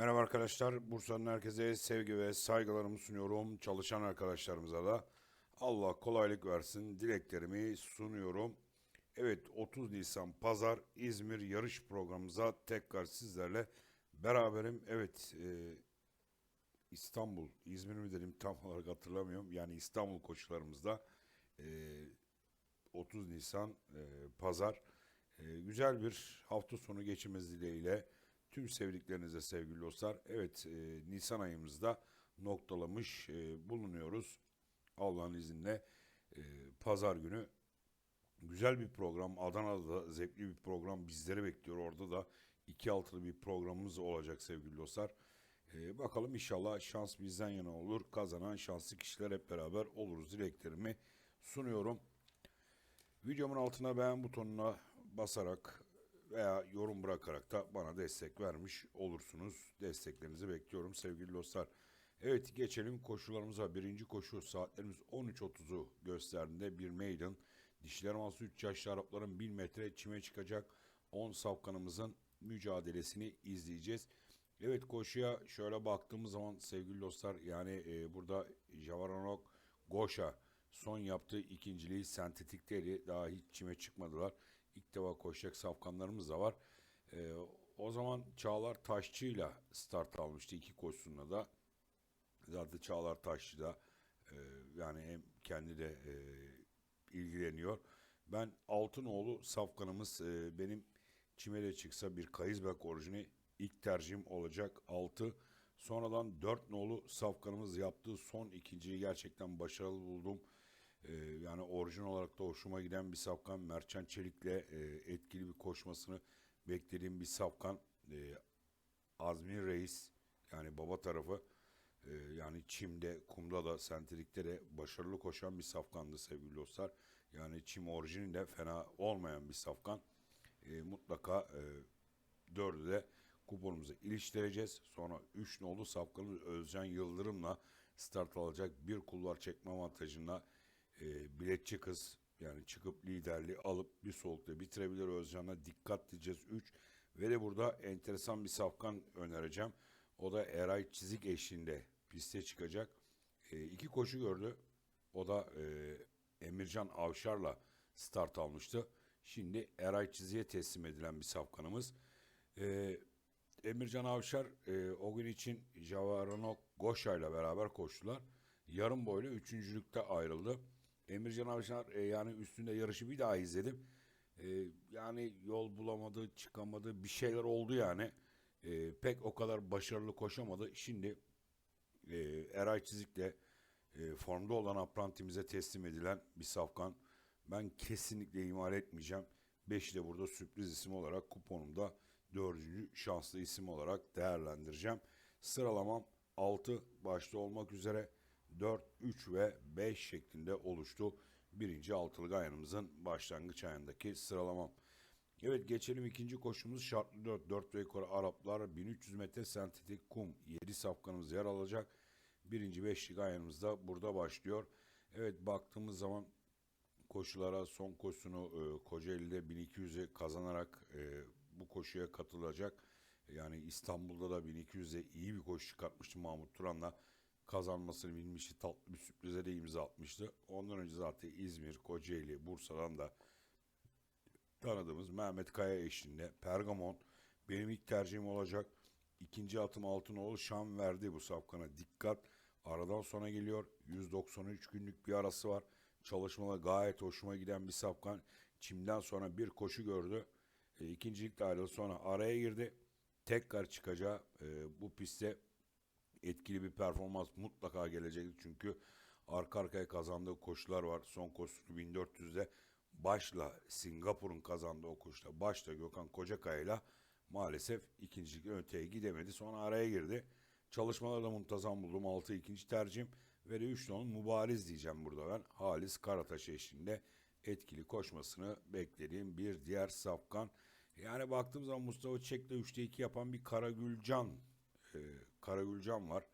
Merhaba arkadaşlar. Bursa'nın herkese sevgi ve saygılarımı sunuyorum. Çalışan arkadaşlarımıza da Allah kolaylık versin dileklerimi sunuyorum. Evet 30 Nisan Pazar İzmir yarış programımıza tekrar sizlerle beraberim. Evet e, İstanbul, İzmir mi dedim tam olarak hatırlamıyorum. Yani İstanbul koşularımızda e, 30 Nisan e, Pazar e, güzel bir hafta sonu geçirmeniz dileğiyle tüm sevdiklerinize sevgili dostlar. Evet e, Nisan ayımızda noktalamış e, bulunuyoruz. Allah'ın izniyle e, Pazar günü güzel bir program. Adana'da zevkli bir program bizleri bekliyor. Orada da iki altılı bir programımız olacak sevgili dostlar. Ee, bakalım inşallah şans bizden yana olur. Kazanan şanslı kişiler hep beraber oluruz dileklerimi sunuyorum. Videomun altına beğen butonuna basarak veya yorum bırakarak da bana destek vermiş olursunuz. Desteklerinizi bekliyorum sevgili dostlar. Evet geçelim koşularımıza. Birinci koşu saatlerimiz 13.30'u gösterdiğinde bir maiden. Dişler arası 3 yaşlı Arapların 1000 metre çime çıkacak 10 safkanımızın mücadelesini izleyeceğiz. Evet koşuya şöyle baktığımız zaman sevgili dostlar yani e, burada Javaronok Goşa son yaptığı ikinciliği sentetikleri daha hiç çime çıkmadılar. İlk defa koşacak safkanlarımız da var. E, o zaman Çağlar Taşçı'yla start almıştı iki koşusunda da. Zaten Çağlar Taşçı da e, yani hem kendi de e, ilgileniyor. Ben Altınoğlu safkanımız e, benim çimele çıksa bir Kayızbek orijini ilk tercihim olacak 6. Sonradan 4 nolu safkanımız yaptığı son ikinciyi gerçekten başarılı buldum. Ee, yani orijin olarak da hoşuma giden bir safkan. Mertcan Çelik'le e, etkili bir koşmasını beklediğim bir safkan. Ee, Azmi Reis yani baba tarafı e, yani çimde, kumda da, sentetikte de başarılı koşan bir safkandı sevgili dostlar. Yani çim orijini de fena olmayan bir safkan. E, mutlaka e, dördü de kuponumuza iliştireceğiz. Sonra 3 nolu safkanımız Özcan Yıldırım'la start alacak bir kulvar çekme avantajına e, biletçi kız yani çıkıp liderliği alıp bir soğukta bitirebilir Özcan'a dikkat diyeceğiz 3 ve de burada enteresan bir safkan önereceğim. O da Eray Çizik eşliğinde piste çıkacak. E, iki koşu gördü. O da e, Emircan Avşar'la start almıştı. Şimdi Eray Çizik'e teslim edilen bir safkanımız. E, Emircan Avşar e, o gün için Javaronok Goşa beraber koştular. Yarım boylu üçüncülükte ayrıldı. Emircan Avşar e, yani üstünde yarışı bir daha izledim. E, yani yol bulamadı, çıkamadı, bir şeyler oldu yani. E, pek o kadar başarılı koşamadı. Şimdi e, Eray Çizik'le e, formda olan aprantimize teslim edilen bir safkan. Ben kesinlikle ihmal etmeyeceğim. 5'i de burada sürpriz isim olarak kuponumda dördüncü şanslı isim olarak değerlendireceğim. Sıralamam 6 başta olmak üzere 4, 3 ve 5 şeklinde oluştu. Birinci altılı ayağımızın başlangıç ayındaki sıralamam. Evet geçelim ikinci koşumuz şartlı 4. 4 ve yukarı Araplar 1300 metre sentetik kum 7 safkanımız yer alacak. Birinci beşlik ayağımız da burada başlıyor. Evet baktığımız zaman koşulara son koşusunu e, Kocaeli'de 1200'e kazanarak e, bu koşuya katılacak. Yani İstanbul'da da 1200'e iyi bir koşu çıkartmıştı Mahmut Turan'la kazanmasını bilmişti. Tatlı bir sürprize de imza atmıştı. Ondan önce zaten İzmir, Kocaeli, Bursa'dan da tanıdığımız Mehmet Kaya eşliğinde Pergamon benim ilk tercihim olacak. İkinci atım Altınoğlu Şam verdi bu safkana. Dikkat. Aradan sonra geliyor. 193 günlük bir arası var. Çalışmalar gayet hoşuma giden bir safkan. Çimden sonra bir koşu gördü. E, ikincilikte ayrıldı. Sonra araya girdi. Tekrar çıkacağı e, bu pistte etkili bir performans mutlaka gelecektir. Çünkü arka arkaya kazandığı koşular var. Son koşusu 1400'de başla Singapur'un kazandığı o koşuda başla Gökhan Kocakaya'yla maalesef ikincilikten öteye gidemedi. Sonra araya girdi. Çalışmaları da muntazam buldum. 6 ikinci tercihim ve de 3 onun mübariz diyeceğim burada ben. Halis Karataş eşliğinde etkili koşmasını beklediğim bir diğer safkan. Yani baktığım zaman Mustafa Çek'le 3'te 2 yapan bir Karagülcan e, Karagülcan var.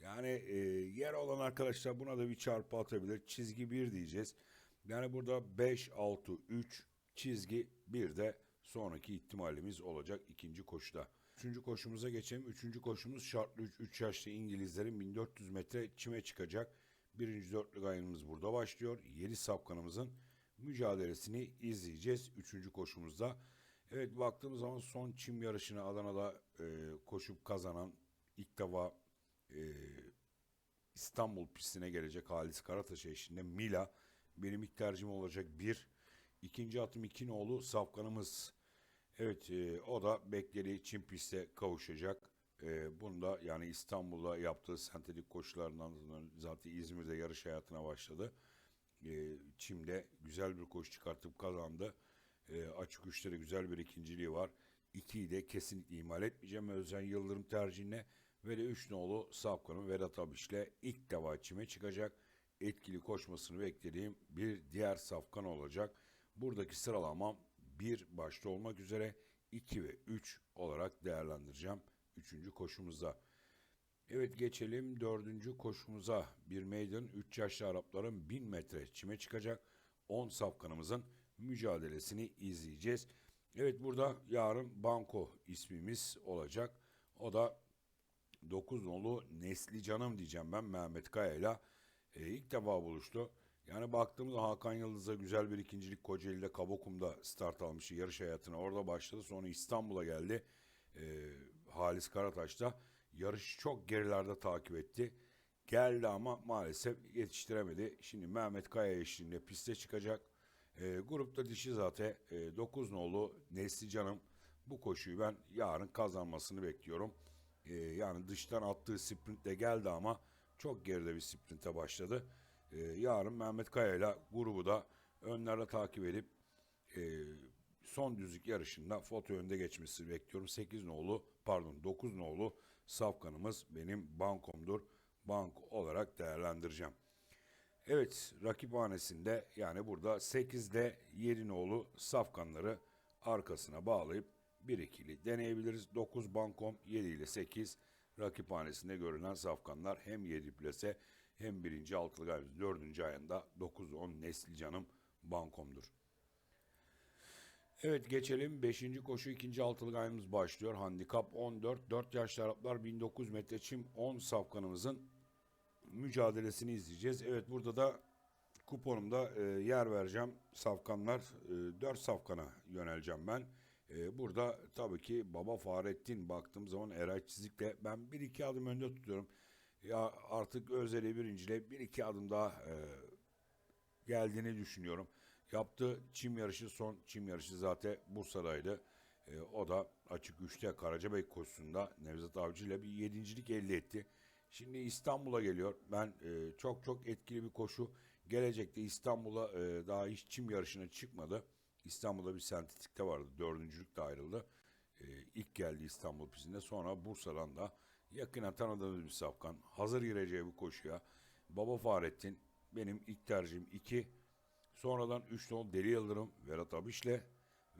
Yani e, yer olan arkadaşlar buna da bir çarpı atabilir. Çizgi 1 diyeceğiz. Yani burada 5, 6, 3 çizgi 1 de sonraki ihtimalimiz olacak ikinci koşuda. Üçüncü koşumuza geçelim. Üçüncü koşumuz şartlı 3 yaşlı İngilizlerin 1400 metre çime çıkacak. Birinci dörtlük ayınımız burada başlıyor. 7 safkanımızın mücadelesini izleyeceğiz. Üçüncü koşumuzda. Evet baktığımız zaman son çim yarışını Adana'da e, koşup kazanan ilk defa e, İstanbul pistine gelecek Halis Karataş eşliğinde Mila benim ilk tercihim olacak bir. İkinci atım iki nolu Safkan'ımız. Evet e, o da beklediği Çin piste kavuşacak. E, bunu da yani İstanbul'da yaptığı sentetik koşularından zaten İzmir'de yarış hayatına başladı. E, Çim'de güzel bir koşu çıkartıp kazandı. E, açık uçları güzel bir ikinciliği var. İkiyi de kesinlikle ihmal etmeyeceğim. Özcan Yıldırım tercihine ve de 3 nolu Safkan'ın Vedat Abiş'le ilk defa çime çıkacak. Etkili koşmasını beklediğim bir diğer Safkan olacak. Buradaki sıralamam 1 başta olmak üzere 2 ve 3 olarak değerlendireceğim 3. koşumuzda. Evet geçelim dördüncü koşumuza. Bir maiden 3 yaşlı Arapların 1000 metre çime çıkacak. 10 safkanımızın mücadelesini izleyeceğiz. Evet burada yarın Banko ismimiz olacak. O da 9 nolu Nesli Canım diyeceğim ben Mehmet Kaya ile e, ilk defa buluştu. Yani baktığımızda Hakan Yıldız'a güzel bir ikincilik Kocaeli'de Kabokum'da start almıştı. Yarış hayatına orada başladı. Sonra İstanbul'a geldi. E, Halis Karataş'ta yarışı çok gerilerde takip etti. Geldi ama maalesef yetiştiremedi. Şimdi Mehmet Kaya eşliğinde piste çıkacak. E, grupta dişi zaten e, 9 nolu Nesli Canım bu koşuyu ben yarın kazanmasını bekliyorum. E, yani dıştan attığı sprintle geldi ama çok geride bir sprinte başladı. E, yarın Mehmet Kaya ile grubu da önlerde takip edip e, son düzlük yarışında foto önde geçmesini bekliyorum. 8 nolu pardon 9 nolu safkanımız benim bankomdur. Bank olarak değerlendireceğim. Evet rakiphanesinde yani burada 8'de 7 nolu safkanları arkasına bağlayıp 1-2'li deneyebiliriz. 9 bankom 7 ile 8 rakiphanesinde görülen safkanlar hem 7 plase hem 1. altılı galiba 4. ayında 9-10 Nesli Canım bankomdur. Evet geçelim 5. koşu 2. altılı ayımız başlıyor. Handikap 14. 4 yaşlı Araplar 1900 metre çim 10 safkanımızın mücadelesini izleyeceğiz. Evet burada da kuponumda e, yer vereceğim safkanlar. E, 4 safkana yöneleceğim ben. E, burada tabii ki Baba Fahrettin baktığım zaman Eray Çizik'le ben bir iki adım önde tutuyorum. Ya artık Özeli birinciyle bir iki adım daha e, geldiğini düşünüyorum. Yaptığı çim yarışı son çim yarışı zaten Bursa'daydı. E, o da açık üçte Karacabey koşusunda Nevzat Avcı ile bir yedincilik elde etti. Şimdi İstanbul'a geliyor. Ben e, çok çok etkili bir koşu. Gelecekte İstanbul'a e, daha hiç çim yarışına çıkmadı. İstanbul'da bir sentetikte vardı. Dördüncülük de ayrıldı. E, ilk geldi İstanbul pistinde. Sonra Bursa'dan da yakına tanıdığımız bir safkan. Hazır gireceği bu koşuya. Baba Fahrettin benim ilk tercihim 2. Sonradan 3 nolu Deli Yıldırım Vedat Abiş'le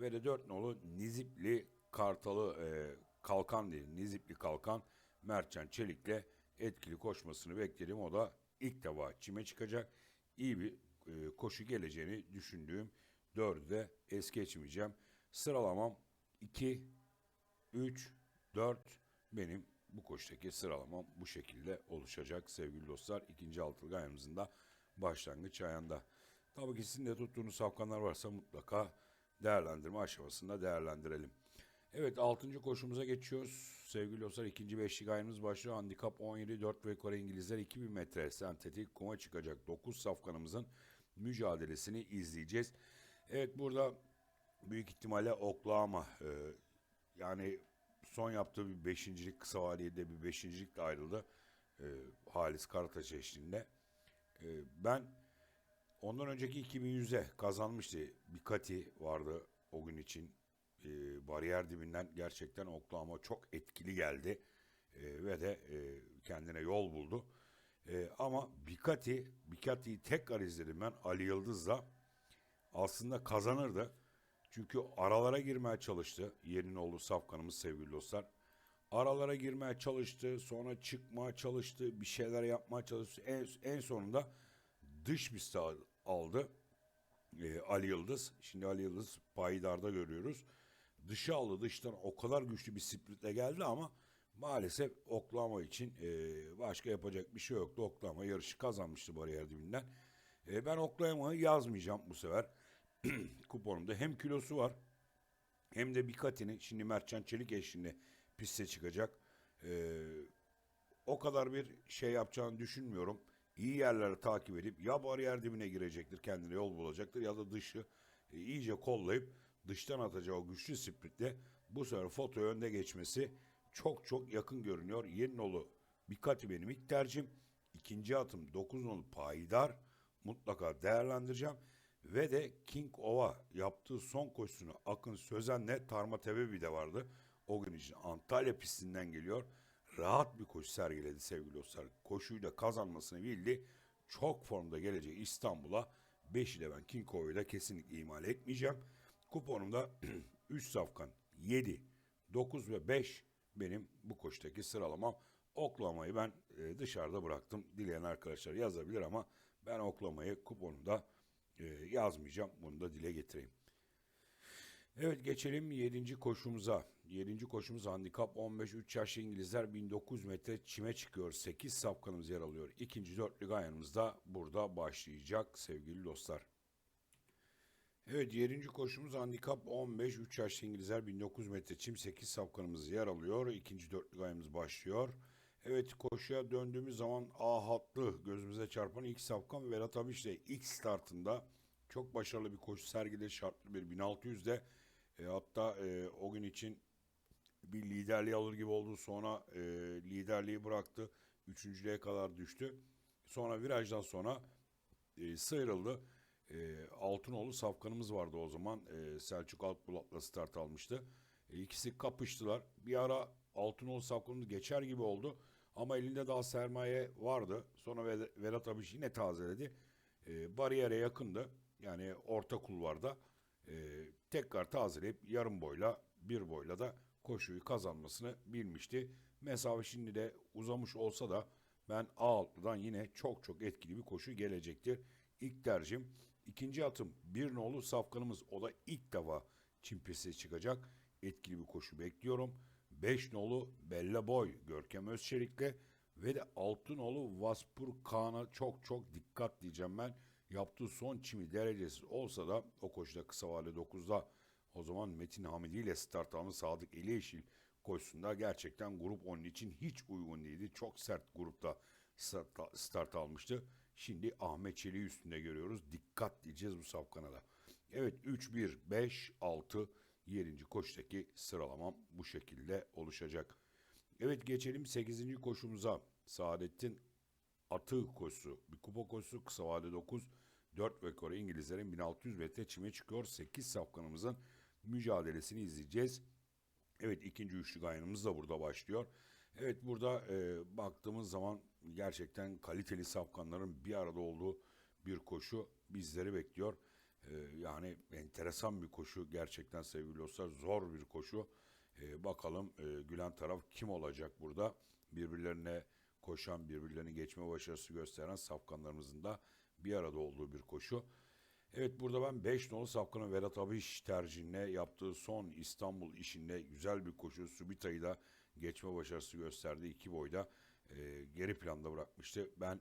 ve de 4 nolu Nizipli Kartalı e, Kalkan değil Nizipli Kalkan Mertcan Çelik'le etkili koşmasını bekledim. O da ilk defa çime çıkacak. İyi bir e, koşu geleceğini düşündüğüm dördü de es geçmeyeceğim. Sıralamam 2, 3, 4 benim bu koşudaki sıralamam bu şekilde oluşacak sevgili dostlar. İkinci altılı ayağımızın da başlangıç ayağında. Tabii ki sizin de tuttuğunuz safkanlar varsa mutlaka değerlendirme aşamasında değerlendirelim. Evet 6. koşumuza geçiyoruz. Sevgili dostlar ikinci beşlik ayımız başlıyor. Handikap 17 4 ve yukarı İngilizler 2000 metre sentetik kuma çıkacak 9 safkanımızın mücadelesini izleyeceğiz. Evet burada büyük ihtimalle Oklahoma e, yani son yaptığı bir beşincilik kısa vadede bir beşincilikle ayrıldı. E, Halis Karataş eşliğinde. E, ben ondan önceki 2100'e kazanmıştı. Bir Kati vardı o gün için. E, bariyer dibinden gerçekten Oklahoma çok etkili geldi. E, ve de e, kendine yol buldu. E, ama Bikati, Bikati'yi tekrar izledim ben Ali Yıldız'la. Aslında kazanırdı. Çünkü aralara girmeye çalıştı. Yerin oğlu Safkan'ımız sevgili dostlar. Aralara girmeye çalıştı. Sonra çıkmaya çalıştı. Bir şeyler yapmaya çalıştı. En, en sonunda dış piste aldı. E, Ali Yıldız. Şimdi Ali Yıldız Payidar'da görüyoruz. Dışı aldı. Dıştan o kadar güçlü bir spritle geldi ama maalesef oklama için e, başka yapacak bir şey yoktu. Oklama yarışı kazanmıştı bariyer dibinden. E, ben oklamayı yazmayacağım bu sefer. Kuponumda hem kilosu var hem de Bikati'nin şimdi Mertcan Çelik eşliğinde piste çıkacak. Ee, o kadar bir şey yapacağını düşünmüyorum. İyi yerleri takip edip ya bariyer dibine girecektir kendine yol bulacaktır ya da dışı e, iyice kollayıp dıştan atacağı o güçlü spritle bu sefer foto önde geçmesi çok çok yakın görünüyor. Yeni nolu Bikati benim ilk tercihim. İkinci atım 9 nolu Payidar mutlaka değerlendireceğim. Ve de King Ova yaptığı son koşusunu Akın Sözen'le Tarma Tebebi de vardı. O gün için Antalya pistinden geliyor. Rahat bir koşu sergiledi sevgili dostlar. Koşuyu da kazanmasını bildi. Çok formda gelecek İstanbul'a. 5'i de ben King Ova'yı da kesinlikle ihmal etmeyeceğim. Kuponumda 3 safkan 7, 9 ve 5 benim bu koşudaki sıralamam. Oklamayı ben e, dışarıda bıraktım. Dileyen arkadaşlar yazabilir ama ben oklamayı kuponumda e, yazmayacağım. Bunu da dile getireyim. Evet geçelim 7. koşumuza. 7. koşumuz handikap 15 3 yaşlı İngilizler 1900 metre çime çıkıyor. 8 safkanımız yer alıyor. İkinci dörtlü gayanımız da burada başlayacak sevgili dostlar. Evet 7. koşumuz handikap 15 3 yaşlı İngilizler 1900 metre çim 8 safkanımız yer alıyor. İkinci dörtlü gayamız başlıyor. Evet koşuya döndüğümüz zaman A hatlı gözümüze çarpan ilk safkan Vedat Abiş de ilk startında çok başarılı bir koşu sergiledi şartlı bir 1600'de e, hatta e, o gün için bir liderliği alır gibi oldu sonra e, liderliği bıraktı üçüncülüğe kadar düştü sonra virajdan sonra e, sıyrıldı e, Altınoğlu safkanımız vardı o zaman e, Selçuk Altbulat'la start almıştı e, ikisi kapıştılar bir ara Altınoğlu safkanımız geçer gibi oldu ama elinde daha sermaye vardı. Sonra Ve- Vedat Abiş yine tazeledi. E, bariyere yakındı. Yani orta kulvarda e, tekrar tazeleyip yarım boyla bir boyla da koşuyu kazanmasını bilmişti. Mesafe şimdi de uzamış olsa da ben A6'dan yine çok çok etkili bir koşu gelecektir. İlk tercihim. İkinci atım bir nolu safkanımız. O da ilk defa çim pistine çıkacak. Etkili bir koşu bekliyorum. 5 nolu Bella Boy Görkem Özçelik'le ve de 6 nolu Vaspur Kaan'a çok çok dikkat diyeceğim ben. Yaptığı son çimi derecesiz olsa da o koşuda kısa vade 9'da o zaman Metin Hamidi ile start almış Sadık Eleyeşil koşusunda gerçekten grup onun için hiç uygun değildi. Çok sert grupta start, start almıştı. Şimdi Ahmet Çelik'i üstünde görüyoruz. Dikkat diyeceğiz bu safkana da. Evet 3, 1, 5, 6, 7. koşudaki sıralamam bu şekilde oluşacak. Evet geçelim 8. koşumuza. Saadettin atı koşusu. Bir kupa koşusu kısa vade 9. 4 ve İngilizlerin 1600 metre çime çıkıyor. 8 safkanımızın mücadelesini izleyeceğiz. Evet ikinci üçlü gayanımız da burada başlıyor. Evet burada e, baktığımız zaman gerçekten kaliteli safkanların bir arada olduğu bir koşu bizleri bekliyor. E, yani enteresan bir koşu gerçekten sevgili dostlar zor bir koşu. E, bakalım e, gülen taraf kim olacak burada? Birbirlerine koşan, birbirlerini geçme başarısı gösteren safkanlarımızın da bir arada olduğu bir koşu. Evet burada ben 5 nolu Safkan'ın Vedat Abiş tercihine yaptığı son İstanbul işinde güzel bir koşu. Subita'yı da geçme başarısı gösterdi. iki boyda e, geri planda bırakmıştı. Ben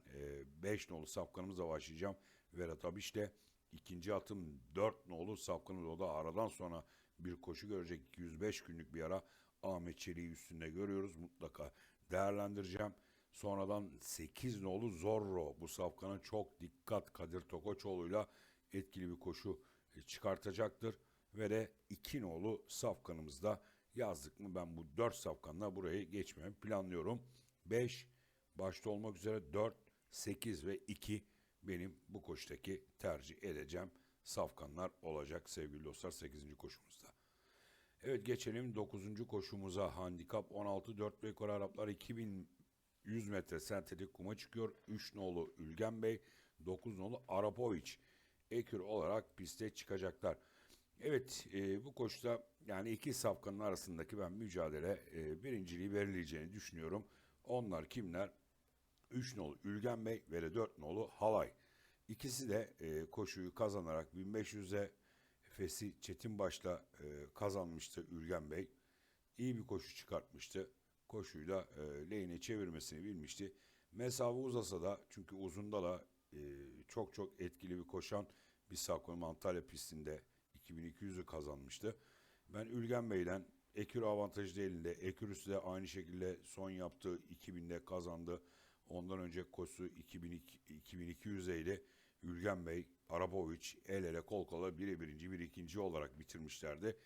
5 nolu Safkan'ımızla başlayacağım. Vedat Abiş'le ikinci atım 4 nolu Safkan'ın o da aradan sonra bir koşu görecek. 205 günlük bir ara Ahmet Çelik'i üstünde görüyoruz. Mutlaka değerlendireceğim. Sonradan 8 nolu Zorro bu safkanın çok dikkat Kadir Tokoçoğlu'yla etkili bir koşu e, çıkartacaktır. Ve de 2 nolu safkanımızda yazdık mı ben bu 4 safkanla burayı geçmemi planlıyorum. 5 başta olmak üzere 4, 8 ve 2 benim bu koşudaki tercih edeceğim safkanlar olacak sevgili dostlar 8. koşumuzda. Evet geçelim 9. koşumuza. Handikap 16 4 rekor Araplar 2100 metre sentetik kuma çıkıyor. 3 nolu Ülgen Bey, 9 nolu Arapoviç ekür olarak piste çıkacaklar. Evet e, bu koşuda yani iki safkanın arasındaki ben mücadele e, birinciliği verileceğini düşünüyorum. Onlar kimler? 3 nolu Ülgen Bey ve de 4 nolu Halay. İkisi de e, koşuyu kazanarak 1500'e Efes'i Çetin Baş'la e, kazanmıştı Ülgen Bey. İyi bir koşu çıkartmıştı. Koşuyu da e, lehine çevirmesini bilmişti. Mesafe uzasa da çünkü uzunda da e, çok çok etkili bir koşan bir Sakon Antalya pistinde 2200'ü kazanmıştı. Ben Ülgen Bey'den Ekürü avantajlı elinde. Ekürüsü de aynı şekilde son yaptığı 2000'de kazandı. Ondan önce koşu 2002, 2200'eydi. Ülgen Bey, Arapoviç el ele kol kola biri birinci bir ikinci olarak bitirmişlerdi.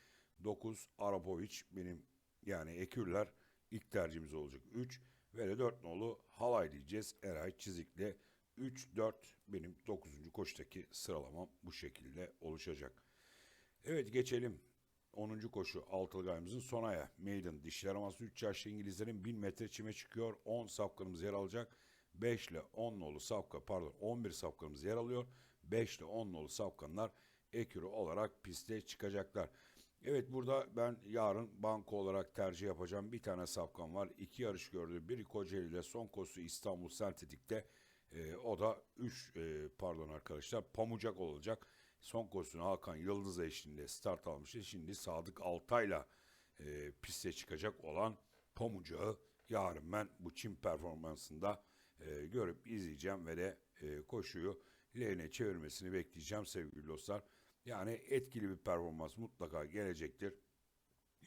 9 Arapoviç benim yani Ekürler ilk tercihimiz olacak 3 ve de 4 nolu halay diyeceğiz Eray Çizik'le 3-4 benim 9. koştaki sıralamam bu şekilde oluşacak. Evet geçelim 10. koşu Altılgay'ımızın son aya. Maiden dişler aması 3 yaşlı İngilizlerin 1000 metre çime çıkıyor. 10 safkanımız yer alacak. 5 ile 10 nolu safka pardon 11 safkanımız yer alıyor. 5 ile 10 nolu safkanlar ekürü olarak piste çıkacaklar. Evet burada ben yarın banko olarak tercih yapacağım. Bir tane safkan var. İki yarış gördü. Biri Kocaeli ile son koşu İstanbul Sentetik'te. Ee, o da 3 pardon arkadaşlar Pamucak olacak. Son koşusunu Hakan Yıldız eşliğinde start almıştı. Şimdi Sadık Altay'la e, piste çıkacak olan Pamucağı yarın ben bu çim performansında e, görüp izleyeceğim ve de e, koşuyu lehine çevirmesini bekleyeceğim sevgili dostlar. Yani etkili bir performans mutlaka gelecektir.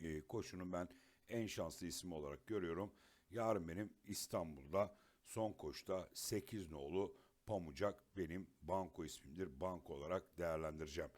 E, koşunun ben en şanslı ismi olarak görüyorum. Yarın benim İstanbul'da son koşta 8 nolu Pamucak benim banko ismimdir. Banko olarak değerlendireceğim.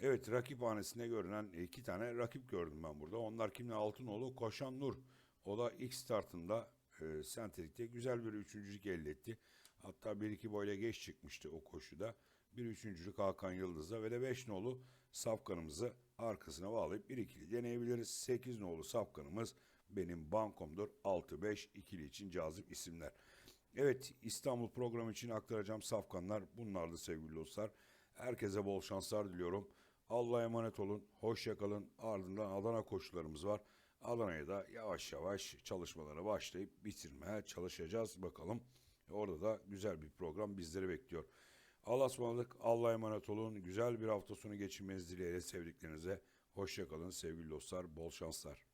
Evet rakip hanesinde görünen iki tane rakip gördüm ben burada. Onlar kimle? Altınoğlu, Koşan Nur. O da ilk startında e, sentetikte güzel bir üçüncülük elde etti. Hatta bir iki boyla geç çıkmıştı o koşuda. Bir üçüncülük Hakan Yıldız'da ve de 5 nolu safkanımızı arkasına bağlayıp bir ikili deneyebiliriz. 8 nolu safkanımız benim bankomdur. 6-5 ikili için cazip isimler. Evet İstanbul programı için aktaracağım safkanlar bunlardı sevgili dostlar. Herkese bol şanslar diliyorum. Allah'a emanet olun. Hoşça kalın. Ardından Adana koşularımız var. Adana'ya da yavaş yavaş çalışmalara başlayıp bitirmeye çalışacağız bakalım. Orada da güzel bir program bizleri bekliyor. Allah'a ısmarladık. Allah'a emanet olun. Güzel bir hafta sonu geçirmenizi dileğiyle sevdiklerinize. Hoşça kalın sevgili dostlar. Bol şanslar.